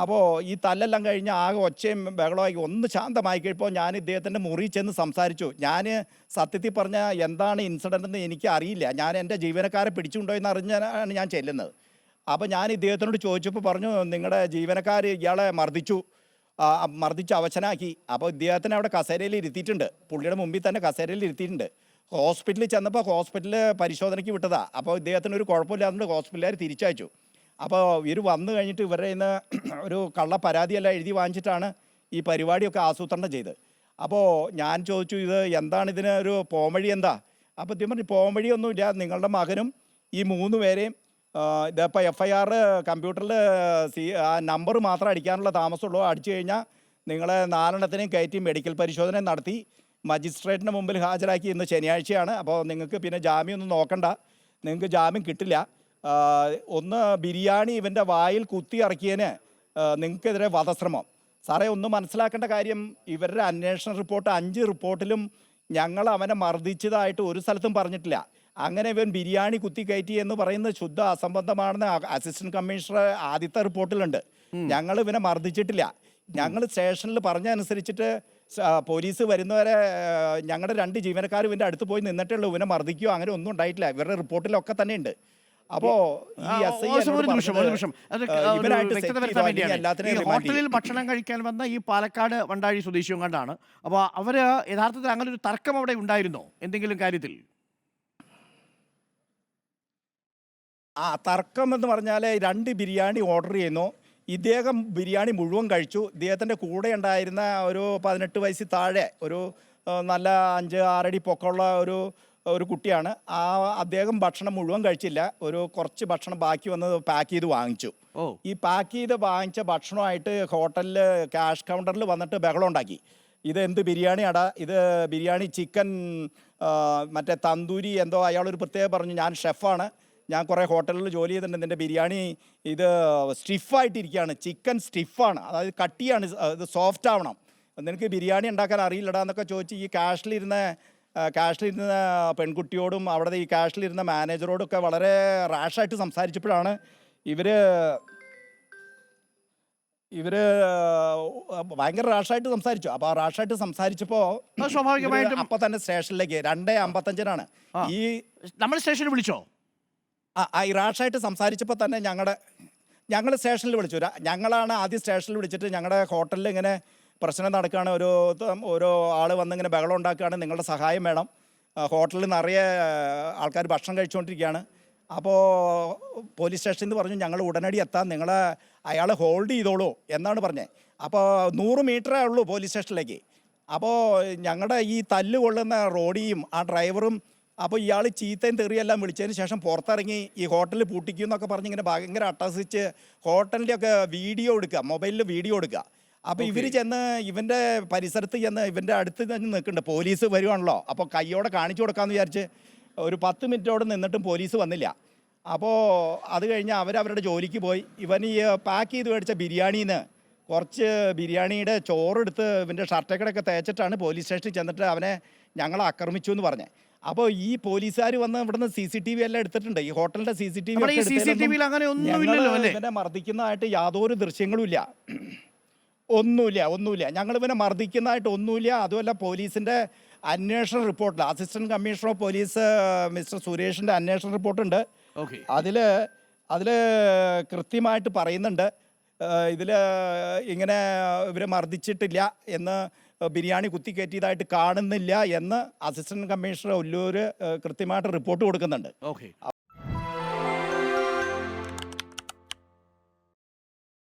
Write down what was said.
അപ്പോൾ ഈ തല്ലെല്ലാം കഴിഞ്ഞ് ആകെ ഒച്ചയും ബഹളമായി ഒന്ന് ശാന്തമായി കഴിയുമ്പോൾ ഞാൻ ഇദ്ദേഹത്തിന്റെ മുറി ചെന്ന് സംസാരിച്ചു. ഞാൻ സത്യത്തിൽ പറഞ്ഞ എന്താണ് ഇൻസിഡന്റ് എന്ന് എനിക്ക് അറിയില്ല. ഞാൻ എന്റെ ജീവനക്കാരെ പിടിച്ചുകൊണ്ടോ എന്ന് അറിഞ്ഞാണ് ഞാൻ ചെല്ലുന്നത്. അപ്പോൾ ഞാൻ ഇദ്ദേഹത്തിനോട് ചോദിച്ചപ്പോൾ പറഞ്ഞു നിങ്ങളുടെ ജീവനക്കാർ ഇയാളെ മർദ്ദിച്ചു. മർദ്ദിച്ച് അവശനാക്കി. അപ്പോൾ ഇദ്ദേഹത്തിനെ അവിടെ കസേരയിൽ ഇരുത്തിയിട്ടുണ്ട്. പുള്ളിയുടെ മുമ്പിൽ തന്നെ കസേരയിൽ ഇരുത്തിയിട്ടുണ്ട്. ഹോസ്പിറ്റലിൽ ചെന്നപ്പോൾ ഹോസ്പിറ്റലിൽ പരിശോധനയ്ക്ക് വിട്ടതാണ് അപ്പോൾ ഇദ്ദേഹത്തിന് ഒരു കുഴപ്പമില്ലാതുകൊണ്ട് ഹോസ്പിറ്റലുകാർ തിരിച്ചയച്ചു. അപ്പോൾ ഇവർ വന്നു കഴിഞ്ഞിട്ട് ഇവരുടെ ഇന്ന് ഒരു കള്ള പരാതിയെല്ലാം എഴുതി വാങ്ങിച്ചിട്ടാണ് ഈ പരിപാടിയൊക്കെ ആസൂത്രണം ചെയ്ത് അപ്പോൾ ഞാൻ ചോദിച്ചു ഇത് എന്താണ് ഇതിന് ഒരു പോംവഴി എന്താ? അപ്പോൾ ഇദ്ദേഹം പറഞ്ഞു പോംവഴിയൊന്നുമില്ല നിങ്ങളുടെ മകനും ഈ മൂന്ന് പേരെയും ഇതിപ്പോൾ എഫ് ഐ ആർ കമ്പ്യൂട്ടറിൽ സി ആ നമ്പർ മാത്രം അടിക്കാനുള്ള താമസമുള്ളൂ അടിച്ചു കഴിഞ്ഞാൽ നിങ്ങളെ നാലെണ്ണത്തിനെയും കയറ്റി മെഡിക്കൽ പരിശോധന നടത്തി മജിസ്ട്രേറ്റിന് മുമ്പിൽ ഹാജരാക്കി ഇന്ന് ശനിയാഴ്ചയാണ്. അപ്പോൾ നിങ്ങൾക്ക് പിന്നെ ജാമ്യമൊന്നും നോക്കണ്ട. നിങ്ങൾക്ക് ജാമ്യം കിട്ടില്ല. ഒന്ന് ബിരിയാണി ഇവന്റെ വായിൽ കുത്തി ഇറക്കിയതിന് നിങ്ങൾക്കെതിരെ വധശ്രമം. സാറേ ഒന്ന് മനസ്സിലാക്കേണ്ട കാര്യം ഇവരുടെ അന്വേഷണ റിപ്പോർട്ട് അഞ്ച് റിപ്പോർട്ടിലും ഞങ്ങൾ അവനെ മർദ്ദിച്ചതായിട്ട് ഒരു സ്ഥലത്തും പറഞ്ഞിട്ടില്ല. അങ്ങനെ ഇവൻ ബിരിയാണി കുത്തി കയറ്റി എന്ന് പറയുന്ന ശുദ്ധ അസംബന്ധമാണെന്ന് അസിസ്റ്റന്റ് കമ്മീഷണർ ആദ്യത്തെ റിപ്പോർട്ടിലുണ്ട്. ഞങ്ങൾ ഇവനെ മർദ്ദിച്ചിട്ടില്ല. ഞങ്ങൾ സ്റ്റേഷനിൽ പറഞ്ഞനുസരിച്ചിട്ട് പോലീസ് വരുന്നവരെ ഞങ്ങളുടെ രണ്ട് ജീവനക്കാർ ഇവന്റെ അടുത്ത് പോയി നിന്നിട്ടേ ഉള്ളൂ. ഇവനെ മർദ്ദിക്കുകയോ അങ്ങനെ ഒന്നും ഉണ്ടായിട്ടില്ല. ഇവരുടെ റിപ്പോർട്ടിലൊക്കെ തന്നെ ഉണ്ട് അപ്പോ ഒരു നിമിഷം ഒരു നിമിഷം. അത് ആ, ഒരു ഇവനായിട്ട് വ്യക്തത വരുത്താൻ വേണ്ടിയാണ് ഈ ഹോട്ടലിൽ ഭക്ഷണം കഴിക്കാൻ വന്ന ഈ പാലക്കാട് വണ്ടാഴി സ്വദേശിയും കണ്ടാണ്. അപ്പോൾ അവർ യഥാർത്ഥത്തിൽ അങ്ങനെ ഒരു തർക്കം അവിടെ ഉണ്ടായിരുന്നോ? എന്തെങ്കിലും കാര്യത്തിൽ? ആ തർക്കം എന്ന് പറഞ്ഞാൽ രണ്ട് ബിരിയാണി ഓർഡർ ചെയ്യുന്നു. ഇദ്ദേഹം ബിരിയാണി മുഴുവൻ കഴിച്ചു. ഇദ്ദേഹത്തിന്റെ കൂടെ ഉണ്ടായിരുന്ന ഒരു പതിനെട്ട് വയസ്സിൽ താഴെ ഒരു നല്ല അഞ്ച് ആറടി പൊക്കമുള്ള ഒരു ഒരു കുട്ടിയാണ്. ആ അദ്ദേഹം ഭക്ഷണം മുഴുവൻ കഴിച്ചില്ല. ഒരു കുറച്ച് ഭക്ഷണം ബാക്കി വന്നത് പാക്ക് ചെയ്ത് വാങ്ങിച്ചു. ഈ പാക്ക് ചെയ്ത് വാങ്ങിച്ച ഭക്ഷണമായിട്ട് ഹോട്ടലിൽ ക്യാഷ് കൗണ്ടറിൽ വന്നിട്ട് ബഹളം ഉണ്ടാക്കി. ഇത് എന്ത് ബിരിയാണിയാടാ ഇത് ബിരിയാണി ചിക്കൻ മറ്റേ തന്തൂരി എന്തോ അയാളൊരു പ്രത്യേകം പറഞ്ഞു. ഞാൻ ഷെഫാണ് ഞാൻ കുറേ ഹോട്ടലിൽ ജോലി ചെയ്തിട്ടുണ്ട്. എന്റെ ബിരിയാണി ഇത് സ്റ്റിഫായിട്ടിരിക്കുകയാണ് ചിക്കൻ സ്റ്റിഫാണ് അതായത് കട്ടിയാണ്. ഇത് സോഫ്റ്റ് ആവണം. നിനക്ക് ബിരിയാണി ഉണ്ടാക്കാൻ അറിയില്ലടാ എന്നൊക്കെ ചോദിച്ച് ഈ ക്യാഷിലിരുന്ന ക്യാഷിലിരുന്ന പെൺകുട്ടിയോടും അവിടെ ഈ ക്യാഷിലിരുന്ന മാനേജറോടും ഒക്കെ വളരെ റാഷായിട്ട് സംസാരിച്ചപ്പോഴാണ് ഇവർ ഇവർ ഭയങ്കര റാഷായിട്ട് സംസാരിച്ചു. അപ്പോൾ ആ റാഷായിട്ട് സംസാരിച്ചപ്പോൾ സ്വാഭാവികമായിട്ടും- അപ്പൊ തന്നെ സ്റ്റേഷനിലേക്ക് രണ്ടേ അമ്പത്തഞ്ചിനാണ്. ഈ നമ്മൾ സ്റ്റേഷനിൽ വിളിച്ചോ? ആ, ആ ഈ റാഷായിട്ട് സംസാരിച്ചപ്പോൾ തന്നെ ഞങ്ങളുടെ ഞങ്ങൾ സ്റ്റേഷനിൽ വിളിച്ചു. ഞങ്ങളാണ് ആദ്യം സ്റ്റേഷനിൽ വിളിച്ചിട്ട് ഞങ്ങളുടെ ഹോട്ടലിൽ ഇങ്ങനെ പ്രശ്നം നടക്കുകയാണ്. ഒരു ഓരോ ആൾ വന്നിങ്ങനെ ബഹളം ഉണ്ടാക്കുകയാണ്. നിങ്ങളുടെ സഹായം വേണം. ഹോട്ടലിൽ നിറയെ ആൾക്കാർ ഭക്ഷണം കഴിച്ചുകൊണ്ടിരിക്കുകയാണ്. അപ്പോൾ പോലീസ് സ്റ്റേഷനിൽ നിന്ന് പറഞ്ഞു ഞങ്ങൾ ഉടനടി എത്താം. നിങ്ങളെ അയാളെ ഹോൾഡ് ചെയ്തോളൂ എന്നാണ് പറഞ്ഞത് അപ്പോൾ നൂറ് മീറ്ററേ ഉള്ളൂ പോലീസ് സ്റ്റേഷനിലേക്ക്. അപ്പോൾ ഞങ്ങളുടെ ഈ തല്ല് കൊള്ളുന്ന റോഡിയും ആ ഡ്രൈവറും അപ്പോൾ ഇയാൾ ചീത്തയും തെറിയെല്ലാം വിളിച്ചതിന് ശേഷം പുറത്തിറങ്ങി ഈ ഹോട്ടലിൽ പൂട്ടിക്കും എന്നൊക്കെ പറഞ്ഞ് ഇങ്ങനെ ഭയങ്കര അട്ടഹസിച്ച് ഹോട്ടലിന്റെയൊക്കെ വീഡിയോ എടുക്കുക മൊബൈലിൽ വീഡിയോ എടുക്കുക. അപ്പോൾ ഇവർ ചെന്ന് ഇവന്റെ പരിസരത്ത് ചെന്ന് ഇവന്റെ അടുത്ത് തന്നെ നിൽക്കുന്നുണ്ട്. പോലീസ് വരുവാണല്ലോ. അപ്പൊ കയ്യോടെ കാണിച്ചു കൊടുക്കാന്ന് വിചാരിച്ച് ഒരു പത്ത് മിനിറ്റോടെ നിന്നിട്ടും പോലീസ് വന്നില്ല. അപ്പോൾ അത് കഴിഞ്ഞ് അവരവരുടെ ജോലിക്ക് പോയി. ഇവൻ ഈ പാക്ക് ചെയ്ത് മേടിച്ച ബിരിയാണിന്ന് കുറച്ച് ബിരിയാണിയുടെ ചോറെടുത്ത് ഇവന്റെ ഷർട്ടക്കടൊക്കെ തേച്ചിട്ടാണ് പോലീസ് സ്റ്റേഷനിൽ ചെന്നിട്ട് അവനെ ഞങ്ങളെ ആക്രമിച്ചു എന്ന് പറഞ്ഞത് അപ്പോൾ ഈ പോലീസുകാർ വന്ന് ഇവിടുന്ന് സി സി ടി വി എല്ലാം എടുത്തിട്ടുണ്ട്. ഈ ഹോട്ടലിന്റെ സി സി ടി അല്ലേ? ഇവനെ മർദ്ദിക്കുന്നതായിട്ട് യാതൊരു ദൃശ്യങ്ങളും ഇല്ല. ഒന്നുമില്ല ഒന്നുമില്ല ഞങ്ങൾ ഇവനെ മർദ്ദിക്കുന്നതായിട്ട് ഒന്നുമില്ല അതുമല്ല പോലീസിന്റെ അന്വേഷണ റിപ്പോർട്ടിൽ assistant commissioner of police mister സുരേഷിന്റെ അന്വേഷണ റിപ്പോർട്ടുണ്ട്. ഓക്കെ. അതിൽ അതിൽ കൃത്യമായിട്ട് പറയുന്നുണ്ട്. ഇതിൽ ഇങ്ങനെ ഇവരെ മർദ്ദിച്ചിട്ടില്ല എന്ന് ബിരിയാണി കുത്തിക്കയറ്റിയതായിട്ട് കാണുന്നില്ല എന്ന് അസിസ്റ്റന്റ് കമ്മീഷണർ ഒല്ലൂർ കൃത്യമായിട്ട് റിപ്പോർട്ട് കൊടുക്കുന്നുണ്ട്. ഓക്കെ.